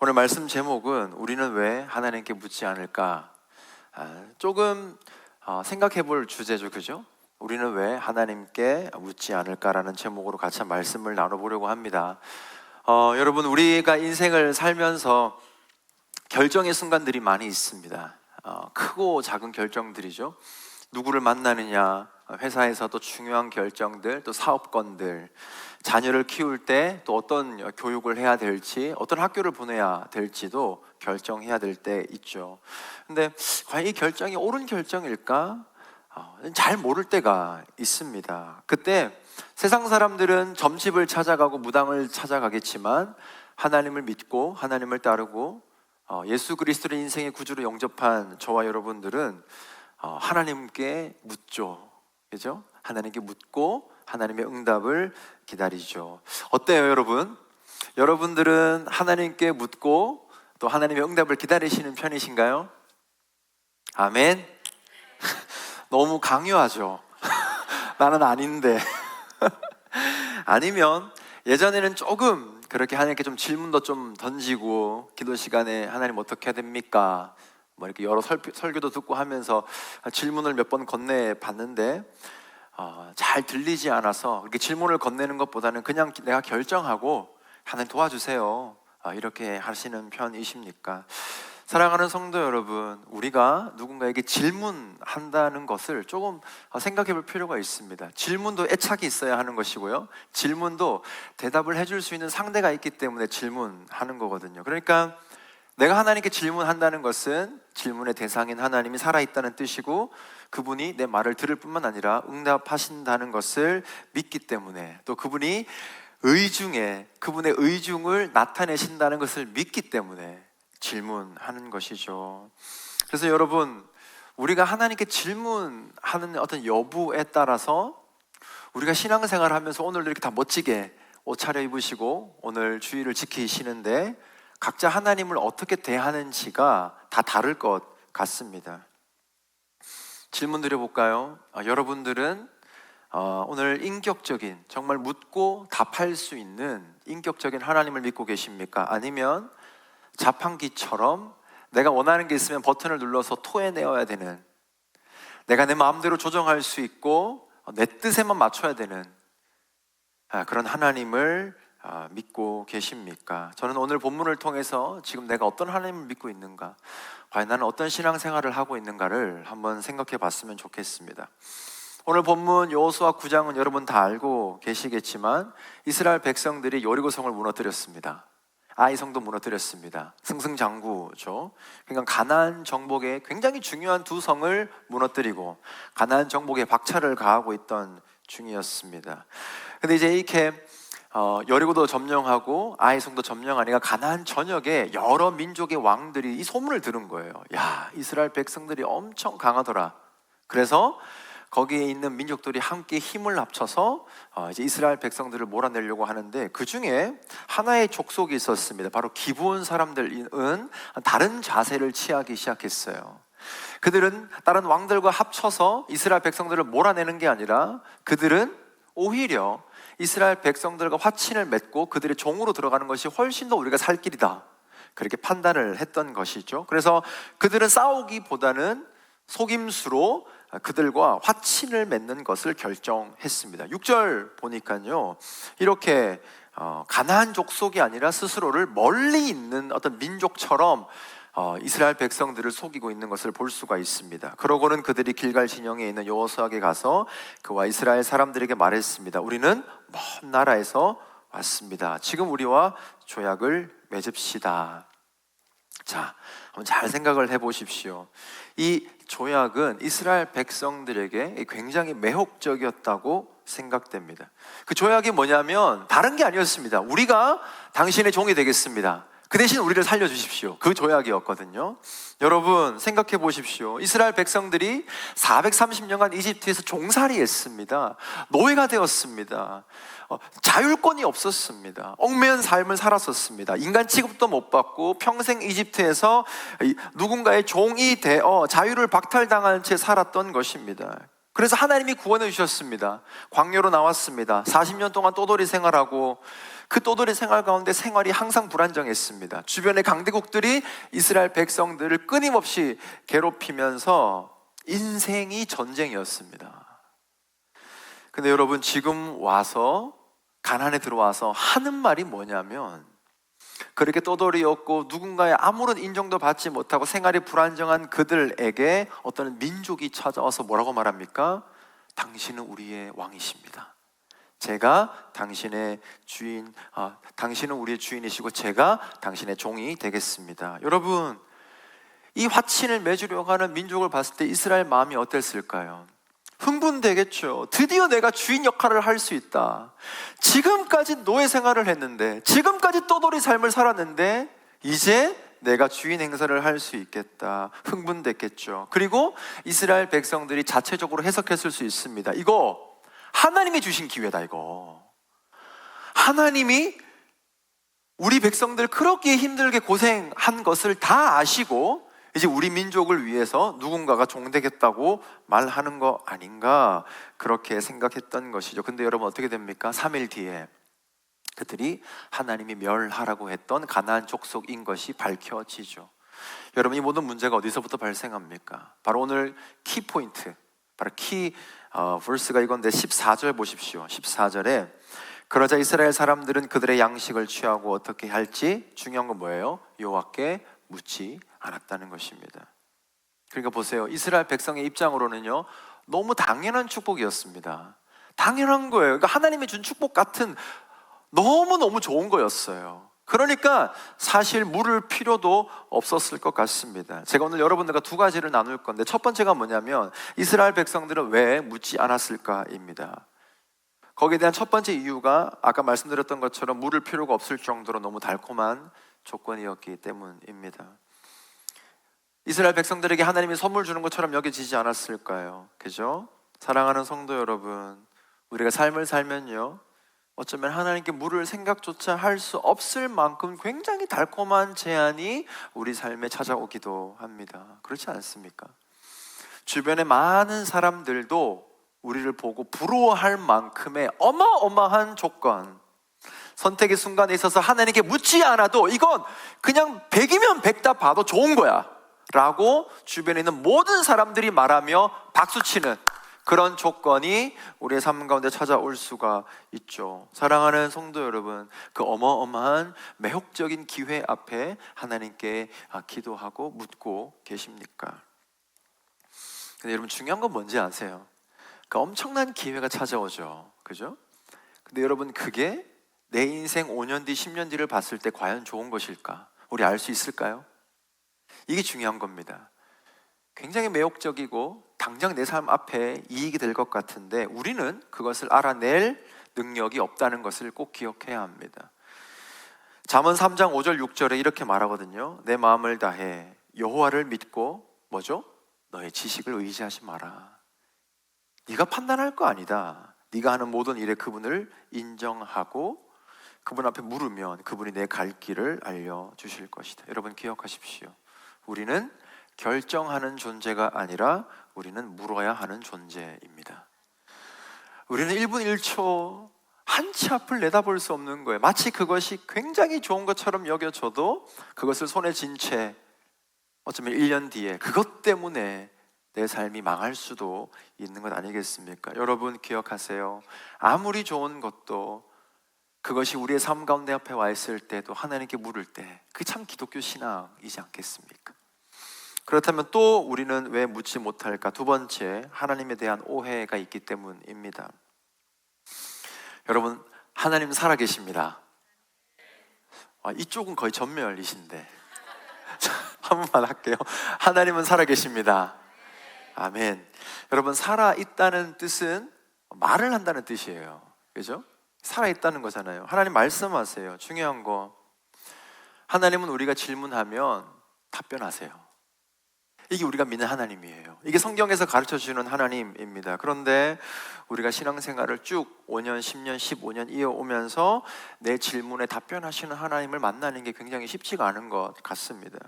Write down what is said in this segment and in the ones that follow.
오늘 말씀 제목은 우리는 왜 하나님께 묻지 않을까? 아, 조금 어, 생각해 볼 주제죠, 그죠? 우리는 왜 하나님께 묻지 않을까라는 제목으로 같이 말씀을 나눠보려고 합니다. 어, 여러분, 우리가 인생을 살면서 결정의 순간들이 많이 있습니다. 어, 크고 작은 결정들이죠. 누구를 만나느냐, 회사에서도 중요한 결정들, 또 사업건들, 자녀를 키울 때 또 어떤 교육을 해야 될지, 어떤 학교를 보내야 될지도 결정해야 될 때 있죠. 근데 과연 이 결정이 옳은 결정일까? 어, 잘 모를 때가 있습니다. 그때 세상 사람들은 점집을 찾아가고 무당을 찾아가겠지만 하나님을 믿고 하나님을 따르고 어, 예수 그리스도를 인생의 구주로 영접한 저와 여러분들은 어, 하나님께 묻죠. 그죠? 하나님께 묻고 하나님의 응답을 기다리죠. 어때요, 여러분? 여러분들은 하나님께 묻고 또 하나님의 응답을 기다리시는 편이신가요? 아멘. 너무 강요하죠. 나는 아닌데. 아니면 예전에는 조금 그렇게 하나님께 좀 질문도 좀 던지고 기도 시간에 하나님 어떻게 해야 됩니까? 뭐 이렇게 여러 설, 설교도 듣고 하면서 질문을 몇 번 건네 봤는데 어, 잘 들리지 않아서 이렇게 질문을 건네는 것보다는 그냥 내가 결정하고 하나님 도와주세요. 어, 이렇게 하시는 편이십니까? 사랑하는 성도 여러분, 우리가 누군가에게 질문한다는 것을 조금 생각해 볼 필요가 있습니다. 질문도 애착이 있어야 하는 것이고요. 질문도 대답을 해줄 수 있는 상대가 있기 때문에 질문하는 거거든요. 그러니까 내가 하나님께 질문한다는 것은 질문의 대상인 하나님이 살아있다는 뜻이고 그분이 내 말을 들을 뿐만 아니라 응답하신다는 것을 믿기 때문에 또 그분이 의중에 그분의 의중을 나타내신다는 것을 믿기 때문에 질문하는 것이죠. 그래서 여러분, 우리가 하나님께 질문하는 어떤 여부에 따라서 우리가 신앙생활 하면서 오늘도 이렇게 다 멋지게 옷 차려 입으시고 오늘 주의를 지키시는데 각자 하나님을 어떻게 대하는지가 다 다를 것 같습니다. 질문 드려볼까요? 어, 여러분들은 어, 오늘 인격적인 정말 묻고 답할 수 있는 인격적인 하나님을 믿고 계십니까? 아니면 자판기처럼 내가 원하는 게 있으면 버튼을 눌러서 토해내어야 되는 내가 내 마음대로 조정할 수 있고 내 뜻에만 맞춰야 되는 아, 그런 하나님을 아, 믿고 계십니까? 저는 오늘 본문을 통해서 지금 내가 어떤 하나님을 믿고 있는가, 과연 나는 어떤 신앙생활을 하고 있는가를 한번 생각해 봤으면 좋겠습니다. 오늘 본문 여호수아 9장은 여러분 다 알고 계시겠지만 이스라엘 백성들이 여리고성을 무너뜨렸습니다. 아이성도 무너뜨렸습니다. 승승장구죠. 그러니까 가나안 정복에 굉장히 중요한 두 성을 무너뜨리고 가나안 정복에 박차를 가하고 있던 중이었습니다. 근데 이제 이렇게 어, 여리고도 점령하고 아이성도 점령하니까 가나안 전역에 여러 민족의 왕들이 이 소문을 들은 거예요. 야 이스라엘 백성들이 엄청 강하더라. 그래서 거기에 있는 민족들이 함께 힘을 합쳐서 어, 이제 이스라엘 백성들을 몰아내려고 하는데 그 중에 하나의 족속이 있었습니다. 바로 기브온 사람들은 다른 자세를 취하기 시작했어요. 그들은 다른 왕들과 합쳐서 이스라엘 백성들을 몰아내는 게 아니라 그들은 오히려 이스라엘 백성들과 화친을 맺고 그들의 종으로 들어가는 것이 훨씬 더 우리가 살 길이다. 그렇게 판단을 했던 것이죠. 그래서 그들은 싸우기보다는 속임수로 그들과 화친을 맺는 것을 결정했습니다. 6절 보니까요. 이렇게 어, 가나안 족속이 아니라 스스로를 멀리 있는 어떤 민족처럼 어, 이스라엘 백성들을 속이고 있는 것을 볼 수가 있습니다. 그러고는 그들이 길갈 진영에 있는 여호수아에 가서 그와 이스라엘 사람들에게 말했습니다. 우리는 먼 나라에서 왔습니다. 지금 우리와 조약을 맺읍시다. 자, 한번 잘 생각을 해 보십시오. 이 조약은 이스라엘 백성들에게 굉장히 매혹적이었다고 생각됩니다. 그 조약이 뭐냐면 다른 게 아니었습니다. 우리가 당신의 종이 되겠습니다. 그 대신 우리를 살려주십시오. 그 조약이었거든요. 여러분, 생각해 보십시오. 이스라엘 백성들이 430년간 이집트에서 종살이 했습니다. 노예가 되었습니다. 어, 자율권이 없었습니다. 얽매인 삶을 살았었습니다. 인간 취급도 못 받고 평생 이집트에서 누군가의 종이 되어 자유를 박탈당한 채 살았던 것입니다. 그래서 하나님이 구원해 주셨습니다. 광야로 나왔습니다. 40년 동안 또돌이 생활하고 그 또돌이 생활 가운데 생활이 항상 불안정했습니다. 주변의 강대국들이 이스라엘 백성들을 끊임없이 괴롭히면서 인생이 전쟁이었습니다. 근데 여러분 지금 와서 가난에 들어와서 하는 말이 뭐냐면 그렇게 떠돌이였고 누군가의 아무런 인정도 받지 못하고 생활이 불안정한 그들에게 어떤 민족이 찾아와서 뭐라고 말합니까? 당신은 우리의 왕이십니다. 제가 당신의 주인, 아, 당신은 우리의 주인이시고 제가 당신의 종이 되겠습니다. 여러분, 이 화친을 맺으려고 하는 민족을 봤을 때 이스라엘 마음이 어땠을까요? 흥분되겠죠. 드디어 내가 주인 역할을 할 수 있다. 지금까지 노예 생활을 했는데, 지금까지 떠돌이 삶을 살았는데, 이제 내가 주인 행사를 할 수 있겠다. 흥분됐겠죠. 그리고 이스라엘 백성들이 자체적으로 해석했을 수 있습니다. 이거 하나님이 주신 기회다, 이거. 하나님이 우리 백성들 그렇게 힘들게 고생한 것을 다 아시고 이제 우리 민족을 위해서 누군가가 종되겠다고 말하는 거 아닌가 그렇게 생각했던 것이죠. 근데 여러분 어떻게 됩니까? 3일 뒤에 그들이 하나님이 멸하라고 했던 가나안 족속인 것이 밝혀지죠. 여러분 이 모든 문제가 어디서부터 발생합니까? 바로 오늘 키 포인트, 바로 키 어, verse가 이건데 14절 보십시오. 14절에 그러자 이스라엘 사람들은 그들의 양식을 취하고 어떻게 할지 중요한 건 뭐예요? 여호와께 묻지 않았다는 것입니다. 그러니까 보세요. 이스라엘 백성의 입장으로는요. 너무 당연한 축복이었습니다. 당연한 거예요. 그러니까 하나님이 준 축복 같은 너무너무 좋은 거였어요. 그러니까 사실 물을 필요도 없었을 것 같습니다. 제가 오늘 여러분들과 두 가지를 나눌 건데 첫 번째가 뭐냐면 이스라엘 백성들은 왜 묻지 않았을까입니다. 거기에 대한 첫 번째 이유가 아까 말씀드렸던 것처럼 물을 필요가 없을 정도로 너무 달콤한 조건이었기 때문입니다. 이스라엘 백성들에게 하나님이 선물 주는 것처럼 여겨지지 않았을까요? 그죠? 사랑하는 성도 여러분, 우리가 삶을 살면요. 어쩌면 하나님께 물을 생각조차 할 수 없을 만큼 굉장히 달콤한 제안이 우리 삶에 찾아오기도 합니다. 그렇지 않습니까? 주변의 많은 사람들도 우리를 보고 부러워할 만큼의 어마어마한 조건, 선택의 순간에 있어서 하나님께 묻지 않아도 이건 그냥 백이면 백다 봐도 좋은 거야. 라고 주변에 있는 모든 사람들이 말하며 박수치는 그런 조건이 우리의 삶 가운데 찾아올 수가 있죠. 사랑하는 성도 여러분, 그 어마어마한 매혹적인 기회 앞에 하나님께 아, 기도하고 묻고 계십니까? 근데 여러분 중요한 건 뭔지 아세요? 그 엄청난 기회가 찾아오죠. 그죠? 근데 여러분 그게 내 인생 5년 뒤, 10년 뒤를 봤을 때 과연 좋은 것일까? 우리 알 수 있을까요? 이게 중요한 겁니다. 굉장히 매혹적이고 당장 내 삶 앞에 이익이 될 것 같은데 우리는 그것을 알아낼 능력이 없다는 것을 꼭 기억해야 합니다. 잠언 3장 5절 6절에 이렇게 말하거든요. 내 마음을 다해 여호와를 믿고 뭐죠? 너의 지식을 의지하지 마라. 네가 판단할 거 아니다. 네가 하는 모든 일에 그분을 인정하고 그분 앞에 물으면 그분이 내 갈 길을 알려 주실 것이다. 여러분 기억하십시오. 우리는 결정하는 존재가 아니라 우리는 물어야 하는 존재입니다. 우리는 1분 1초 한치 앞을 내다볼 수 없는 거예요. 마치 그것이 굉장히 좋은 것처럼 여겨져도 그것을 손에 쥔 채 어쩌면 1년 뒤에 그것 때문에 내 삶이 망할 수도 있는 것 아니겠습니까? 여러분 기억하세요. 아무리 좋은 것도 그것이 우리의 삶 가운데 앞에 와 있을 때도 하나님께 물을 때 그게 참 기독교 신앙이지 않겠습니까? 그렇다면 또 우리는 왜 묻지 못할까? 두 번째, 하나님에 대한 오해가 있기 때문입니다. 여러분, 하나님 살아계십니다. 아, 이쪽은 거의 전멸이신데. 한 번만 할게요. 하나님은 살아계십니다. 아멘. 여러분, 살아있다는 뜻은 말을 한다는 뜻이에요. 그죠? 살아있다는 거잖아요. 하나님 말씀하세요. 중요한 거. 하나님은 우리가 질문하면 답변하세요. 이게 우리가 믿는 하나님이에요. 이게 성경에서 가르쳐 주는 하나님입니다. 그런데 우리가 신앙생활을 쭉 5년, 10년, 15년 이어오면서 내 질문에 답변하시는 하나님을 만나는 게 굉장히 쉽지가 않은 것 같습니다.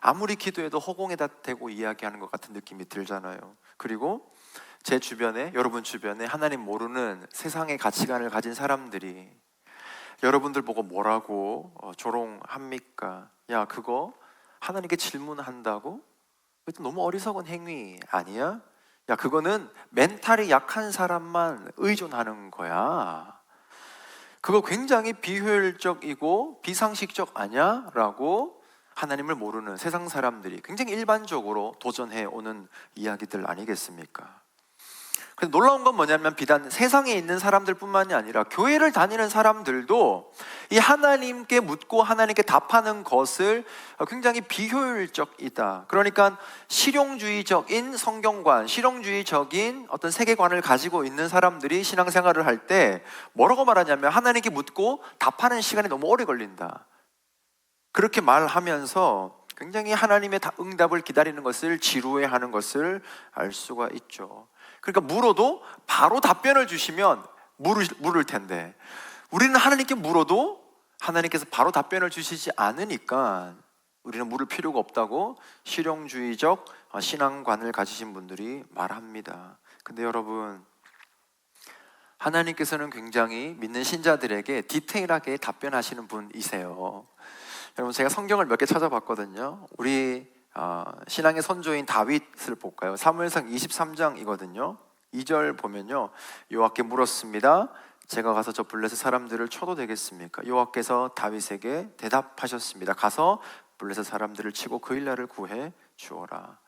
아무리 기도해도 허공에다 대고 이야기하는 것 같은 느낌이 들잖아요. 그리고 제 주변에, 여러분 주변에 하나님 모르는 세상의 가치관을 가진 사람들이 여러분들 보고 뭐라고 어, 조롱합니까? 야 그거 하나님께 질문한다고? 그것도 너무 어리석은 행위 아니야? 야 그거는 멘탈이 약한 사람만 의존하는 거야. 그거 굉장히 비효율적이고 비상식적 아니야? 라고 하나님을 모르는 세상 사람들이 굉장히 일반적으로 도전해 오는 이야기들 아니겠습니까? 근데 놀라운 건 뭐냐면 비단 세상에 있는 사람들뿐만이 아니라 교회를 다니는 사람들도 이 하나님께 묻고 하나님께 답하는 것을 굉장히 비효율적이다. 그러니까 실용주의적인 성경관, 실용주의적인 어떤 세계관을 가지고 있는 사람들이 신앙생활을 할 때 뭐라고 말하냐면 하나님께 묻고 답하는 시간이 너무 오래 걸린다. 그렇게 말하면서 굉장히 하나님의 다- 응답을 기다리는 것을 지루해하는 것을 알 수가 있죠. 그러니까 물어도 바로 답변을 주시면 물을, 물을 텐데 우리는 하나님께 물어도 하나님께서 바로 답변을 주시지 않으니까 우리는 물을 필요가 없다고 실용주의적 어, 신앙관을 가지신 분들이 말합니다. 근데 여러분 하나님께서는 굉장히 믿는 신자들에게 디테일하게 답변하시는 분이세요. 여러분 제가 성경을 몇 개 찾아봤거든요. 우리 어, 신앙의 선조인 다윗을 볼까요? 사무엘상 23장이거든요. 2절 보면요. 여호와께 물었습니다. 제가 가서 저 블레셋 사람들을 쳐도 되겠습니까? 여호와께서 다윗에게 대답하셨습니다. 가서 블레셋 사람들을 치고 그 일날을 구해 주어라.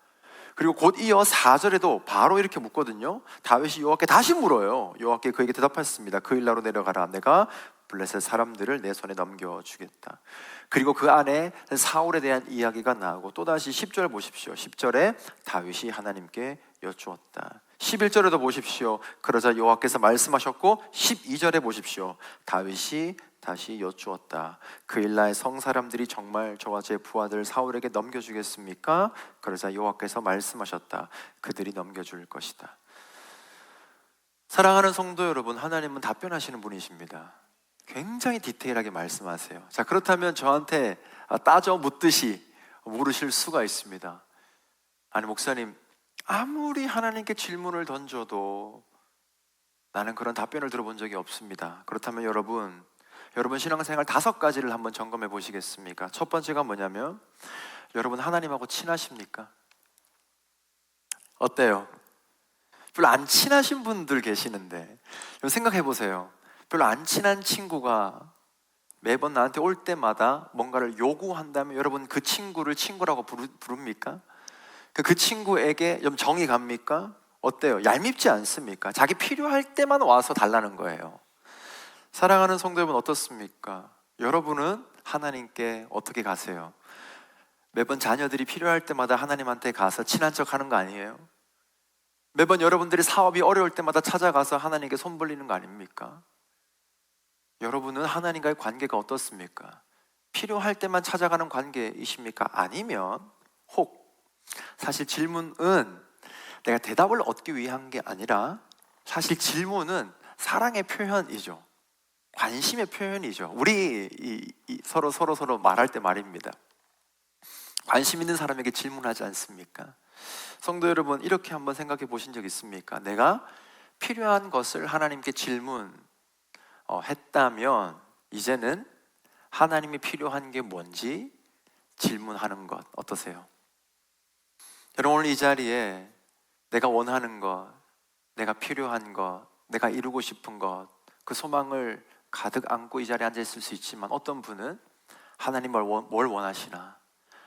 그리고 곧 이어 4절에도 바로 이렇게 묻거든요. 다윗이 여호와께 다시 물어요. 여호와께 그에게 대답했습니다. 그 일나로 내려가라. 내가 블레셋 사람들을 내 손에 넘겨 주겠다. 그리고 그 안에 사울에 대한 이야기가 나오고 또다시 10절 보십시오. 10절에 다윗이 하나님께 여쭈었다. 11절에도 보십시오. 그러자 여호와께서 말씀하셨고 12절에 보십시오. 다윗이 다시 여쭈었다. 그 일날 성 사람들이 정말 저와 제 부하들 사울에게 넘겨주겠습니까? 그러자 여호와께서 말씀하셨다. 그들이 넘겨줄 것이다. 사랑하는 성도 여러분, 하나님은 답변하시는 분이십니다. 굉장히 디테일하게 말씀하세요. 자, 그렇다면 저한테 따져 묻듯이 물으실 수가 있습니다. 아니, 목사님, 아무리 하나님께 질문을 던져도 나는 그런 답변을 들어본 적이 없습니다. 그렇다면 여러분, 여러분 신앙생활 다섯 가지를 한번 점검해 보시겠습니까? 첫 번째가 뭐냐면, 여러분 하나님하고 친하십니까? 어때요? 별로 안 친하신 분들 계시는데, 생각해 보세요. 별로 안 친한 친구가 매번 나한테 올 때마다 뭔가를 요구한다면 여러분 그 친구를 친구라고 부르, 부릅니까? 그, 그 친구에게 좀 정이 갑니까? 어때요? 얄밉지 않습니까? 자기 필요할 때만 와서 달라는 거예요. 사랑하는 성도 여러분 어떻습니까? 여러분은 하나님께 어떻게 가세요? 매번 자녀들이 필요할 때마다 하나님한테 가서 친한 척 하는 거 아니에요? 매번 여러분들이 사업이 어려울 때마다 찾아가서 하나님께 손 벌리는 거 아닙니까? 여러분은 하나님과의 관계가 어떻습니까? 필요할 때만 찾아가는 관계이십니까? 아니면 혹 사실 질문은 내가 대답을 얻기 위한 게 아니라 사실 질문은 사랑의 표현이죠. 관심의 표현이죠. 우리 이, 이 서로 서로 서로 말할 때 말입니다. 관심 있는 사람에게 질문하지 않습니까? 성도 여러분 이렇게 한번 생각해 보신 적 있습니까? 내가 필요한 것을 하나님께 질문 어, 했다면 이제는 하나님이 필요한 게 뭔지 질문하는 것 어떠세요? 여러분 오늘 이 자리에 내가 원하는 것, 내가 필요한 것, 내가 이루고 싶은 것, 그 소망을 가득 안고 이 자리에 앉아 있을 수 있지만 어떤 분은 하나님 뭘 원하시나?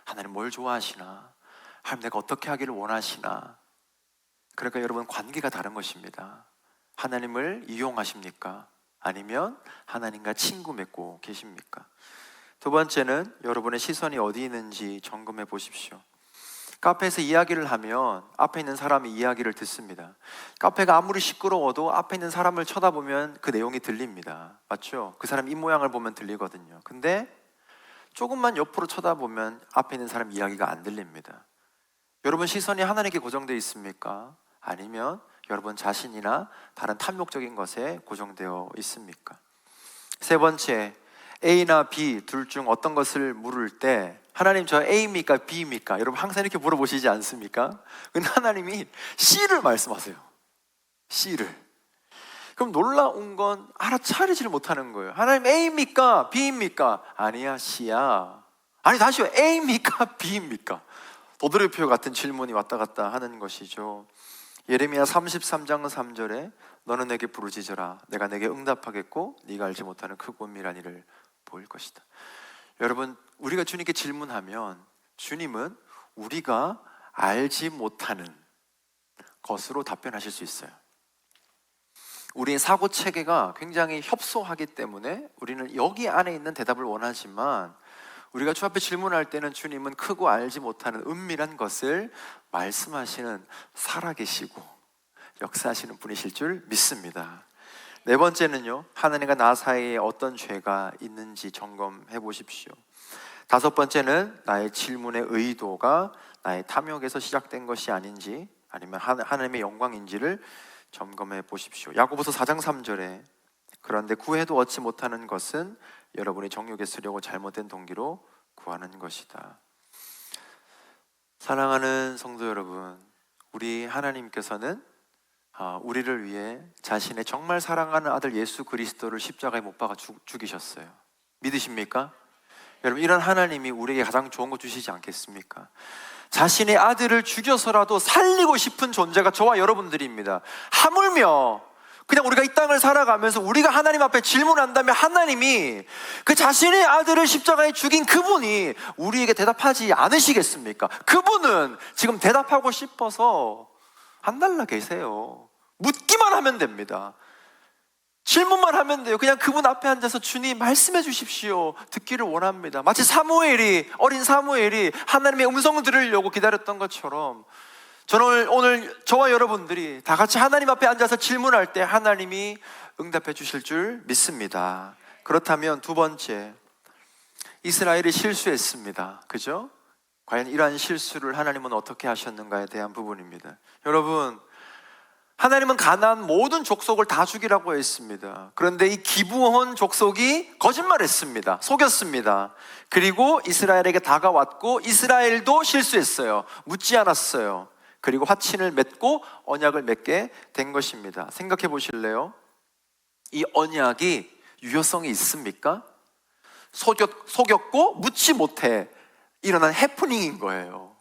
하나님 뭘 좋아하시나? 하나님 내가 어떻게 하기를 원하시나? 그러니까 여러분 관계가 다른 것입니다. 하나님을 이용하십니까? 아니면 하나님과 친구 맺고 계십니까? 두 번째는 여러분의 시선이 어디 있는지 점검해 보십시오. 카페에서 이야기를 하면 앞에 있는 사람이 이야기를 듣습니다. 카페가 아무리 시끄러워도 앞에 있는 사람을 쳐다보면 그 내용이 들립니다. 맞죠? 그 사람 입모양을 보면 들리거든요. 근데 조금만 옆으로 쳐다보면 앞에 있는 사람 이야기가 안 들립니다. 여러분 시선이 하나님께 고정되어 있습니까? 아니면 여러분 자신이나 다른 탐욕적인 것에 고정되어 있습니까? 세 번째, A나 B 둘 중 어떤 것을 물을 때 하나님 저 A입니까 B입니까? 여러분 항상 이렇게 물어보시지 않습니까? 근데 하나님이 C를 말씀하세요. C를. 그럼 놀라운 건 알아차리지를 못하는 거예요. 하나님 A입니까? B입니까? 아니야, C야. 아니 다시요. A입니까? B입니까? 도드레표 같은 질문이 왔다 갔다 하는 것이죠. 예레미야 33장 3절에 너는 내게 부르짖어라 내가 내게 응답하겠고 네가 알지 못하는 크고 은밀한 일을 보일 것이다. 여러분 우리가 주님께 질문하면 주님은 우리가 알지 못하는 것으로 답변하실 수 있어요. 우리의 사고 체계가 굉장히 협소하기 때문에 우리는 여기 안에 있는 대답을 원하지만 우리가 주 앞에 질문할 때는 주님은 크고 알지 못하는 은밀한 것을 말씀하시는 살아계시고 역사하시는 분이실 줄 믿습니다. 네 번째는요, 하나님과 나 사이에 어떤 죄가 있는지 점검해 보십시오. 다섯 번째는 나의 질문의 의도가 나의 탐욕에서 시작된 것이 아닌지 아니면 하나님의 영광인지를 점검해 보십시오. 야고보서 4장 3절에 그런데 구해도 얻지 못하는 것은 여러분이 정욕에 쓰려고 잘못된 동기로 구하는 것이다. 사랑하는 성도 여러분, 우리 하나님께서는 아, 우리를 위해 자신의 정말 사랑하는 아들 예수 그리스도를 십자가에 못 박아 죽이셨어요. 믿으십니까? 여러분 이런 하나님이 우리에게 가장 좋은 거 주시지 않겠습니까? 자신의 아들을 죽여서라도 살리고 싶은 존재가 저와 여러분들입니다. 하물며 그냥 우리가 이 땅을 살아가면서 우리가 하나님 앞에 질문한다면 하나님이 그 자신의 아들을 십자가에 죽인 그분이 우리에게 대답하지 않으시겠습니까? 그분은 지금 대답하고 싶어서 안 달라 계세요. 묻기만 하면 됩니다. 질문만 하면 돼요. 그냥 그분 앞에 앉아서 주님 말씀해 주십시오. 듣기를 원합니다. 마치 사무엘이 어린 사무엘이 하나님의 음성을 들으려고 기다렸던 것처럼 저는 오늘, 오늘 저와 여러분들이 다 같이 하나님 앞에 앉아서 질문할 때 하나님이 응답해 주실 줄 믿습니다. 그렇다면 두 번째 이스라엘이 실수했습니다. 그죠? 과연 이러한 실수를 하나님은 어떻게 하셨는가에 대한 부분입니다. 여러분 하나님은 가나안 모든 족속을 다 죽이라고 했습니다. 그런데 이 기부원 족속이 거짓말했습니다. 속였습니다. 그리고 이스라엘에게 다가왔고 이스라엘도 실수했어요. 묻지 않았어요. 그리고 화친을 맺고 언약을 맺게 된 것입니다. 생각해 보실래요? 이 언약이 유효성이 있습니까? 속였, 속였고 묻지 못해 일어난 해프닝인 거예요.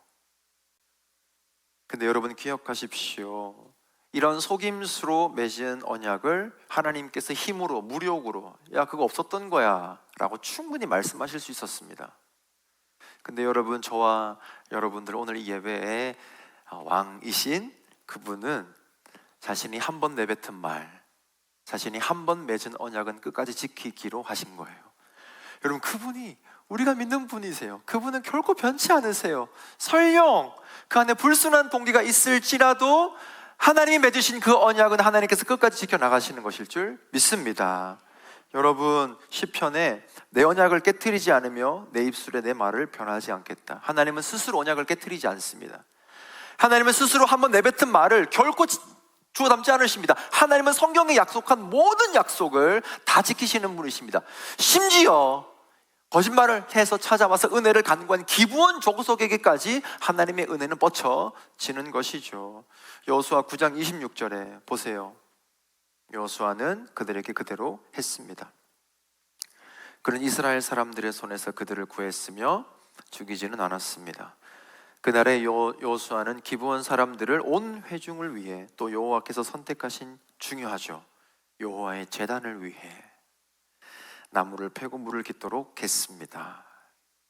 근데 여러분 기억하십시오. 이런 속임수로 맺은 언약을 하나님께서 힘으로 무력으로 야 그거 없었던 거야라고 충분히 말씀하실 수 있었습니다. 근데 여러분 저와 여러분들 오늘 이 예배에 왕이신 그분은 자신이 한 번 내뱉은 말, 자신이 한 번 맺은 언약은 끝까지 지키기로 하신 거예요. 여러분 그분이 우리가 믿는 분이세요. 그분은 결코 변치 않으세요. 설령 그 안에 불순한 동기가 있을지라도 하나님이 맺으신 그 언약은 하나님께서 끝까지 지켜 나가시는 것일 줄 믿습니다. 여러분 시편에 내 언약을 깨뜨리지 않으며 내 입술에 내 말을 변하지 않겠다. 하나님은 스스로 언약을 깨뜨리지 않습니다. 하나님은 스스로 한번 내뱉은 말을 결코 주어 담지 않으십니다. 하나님은 성경에 약속한 모든 약속을 다 지키시는 분이십니다. 심지어 거짓말을 해서 찾아와서 은혜를 간구한 기부원 족속에게까지 하나님의 은혜는 뻗쳐지는 것이죠. 여수와 9장 26절에 보세요. 여수아는 그들에게 그대로 했습니다. 그는 이스라엘 사람들의 손에서 그들을 구했으며 죽이지는 않았습니다. 그날의 여수아는 기부원 사람들을 온 회중을 위해 또 여호와께서 선택하신 중요하죠. 여호와의 재단을 위해 나무를 패고 물을 깃도록 했습니다.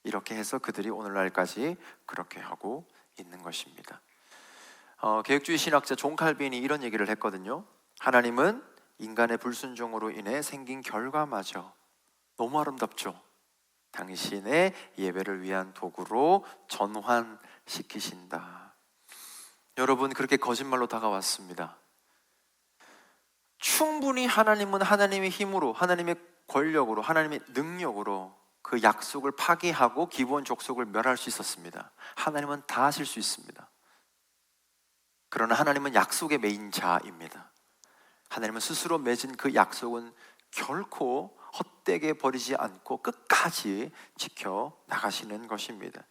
이렇게 해서 그들이 오늘날까지 그렇게 하고 있는 것입니다. 어, 개혁주의 신학자 존 칼빈이 이런 얘기를 했거든요. 하나님은 인간의 불순종으로 인해 생긴 결과마저 너무 아름답죠. 당신의 예배를 위한 도구로 전환시키신다. 여러분 그렇게 거짓말로 다가왔습니다. 충분히 하나님은 하나님의 힘으로 하나님의 권력으로 하나님의 능력으로 그 약속을 파기하고 기본 족속을 멸할 수 있었습니다. 하나님은 다 하실 수 있습니다. 그러나 하나님은 약속의 메인 자입니다. 하나님은 스스로 맺은 그 약속은 결코 헛되게 버리지 않고 끝까지 지켜 나가시는 것입니다.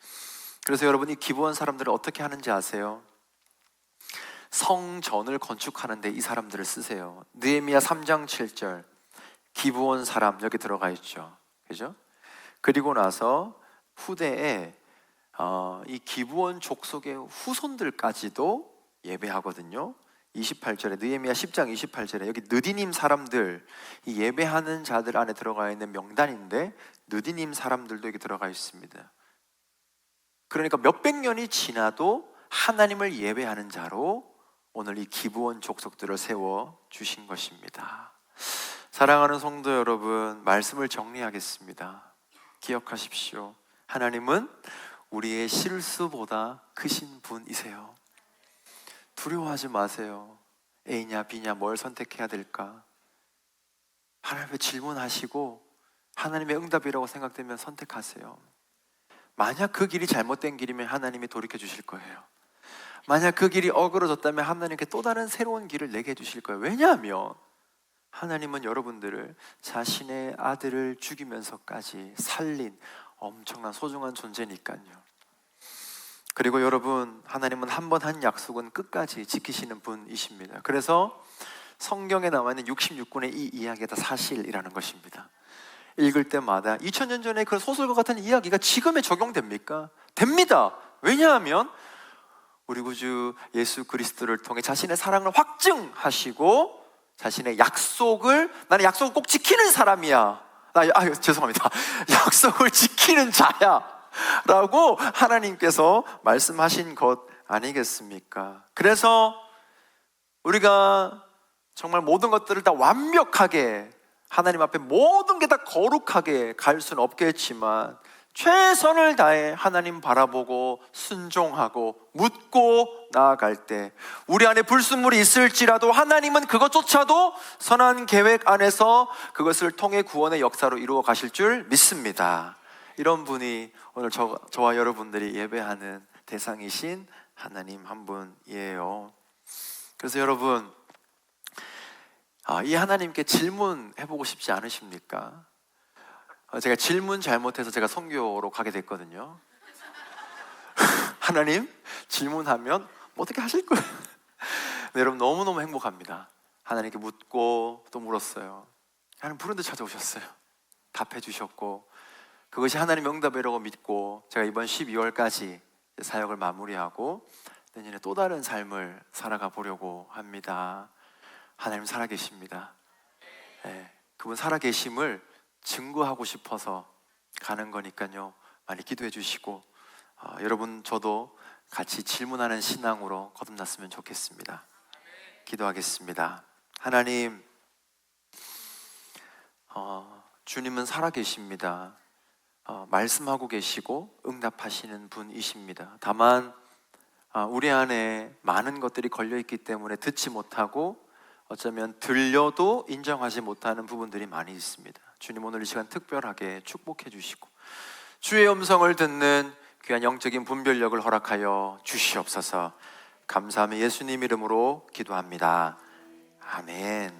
그래서 여러분이 기부원 사람들을 어떻게 하는지 아세요? 성전을 건축하는데 이 사람들을 쓰세요. 느헤미야 3장 7절 기부온 사람 여기 들어가 있죠. 그죠? 그리고 나서 후대에 어, 이 기부원 족속의 후손들까지도 예배하거든요. 28절에 느헤미야 10장 28절에 여기 느디님 사람들 이 예배하는 자들 안에 들어가 있는 명단인데 느디님 사람들도 여기 들어가 있습니다. 그러니까 몇백 년이 지나도 하나님을 예배하는 자로 오늘 이 기부원 족속들을 세워 주신 것입니다. 사랑하는 성도 여러분, 말씀을 정리하겠습니다. 기억하십시오. 하나님은 우리의 실수보다 크신 분이세요. 두려워하지 마세요. A냐 B냐 뭘 선택해야 될까? 하나님께 질문하시고 하나님의 응답이라고 생각되면 선택하세요. 만약 그 길이 잘못된 길이면 하나님이 돌이켜 주실 거예요. 만약 그 길이 어그러졌다면 하나님께 또 다른 새로운 길을 내게 해 주실 거예요. 왜냐하면 하나님은 여러분들을 자신의 아들을 죽이면서까지 살린 엄청난 소중한 존재니까요. 그리고 여러분, 하나님은 한 번 한 약속은 끝까지 지키시는 분이십니다. 그래서 성경에 나와 있는 66권의 이 이야기가 다 사실이라는 것입니다. 읽을 때마다 2000년 전에 그 소설과 같은 이야기가 지금에 적용됩니까? 됩니다. 왜냐하면 우리 구주 예수 그리스도를 통해 자신의 사랑을 확증하시고 자신의 약속을 나는 약속을 꼭 지키는 사람이야. 나 아, 죄송합니다. 약속을 지키는 자야. 라고 하나님께서 말씀하신 것 아니겠습니까? 그래서 우리가 정말 모든 것들을 다 완벽하게 하나님 앞에 모든 게 다 거룩하게 갈 수는 없겠지만 최선을 다해 하나님 바라보고 순종하고 묻고 나아갈 때 우리 안에 불순물이 있을지라도 하나님은 그것조차도 선한 계획 안에서 그것을 통해 구원의 역사로 이루어 가실 줄 믿습니다. 이런 분이 오늘 저, 저와 여러분들이 예배하는 대상이신 하나님 한 분이에요. 그래서 여러분, 아, 이 하나님께 질문해보고 싶지 않으십니까? 어, 제가 질문 잘못해서 제가 선교로 가게 됐거든요. 하나님 질문하면 뭐 어떻게 하실 거예요? 네, 여러분 너무너무 행복합니다. 하나님께 묻고 또 물었어요. 하나님 부른데 찾아오셨어요. 답해 주셨고 그것이 하나님의 응답이라고 믿고 제가 이번 12월까지 사역을 마무리하고 내년에 또 다른 삶을 살아가 보려고 합니다. 하나님 살아계십니다. 네, 그분 살아계심을 증거하고 싶어서 가는 거니까요. 많이 기도해 주시고 어, 여러분 저도 같이 질문하는 신앙으로 거듭났으면 좋겠습니다. 기도하겠습니다. 하나님, 어, 주님은 살아계십니다. 어, 말씀하고 계시고 응답하시는 분이십니다. 다만 아, 우리 안에 많은 것들이 걸려 있기 때문에 듣지 못하고 어쩌면 들려도 인정하지 못하는 부분들이 많이 있습니다. 주님 오늘 이 시간 특별하게 축복해 주시고 주의 음성을 듣는 귀한 영적인 분별력을 허락하여 주시옵소서. 감사하며 예수님 이름으로 기도합니다. 아멘.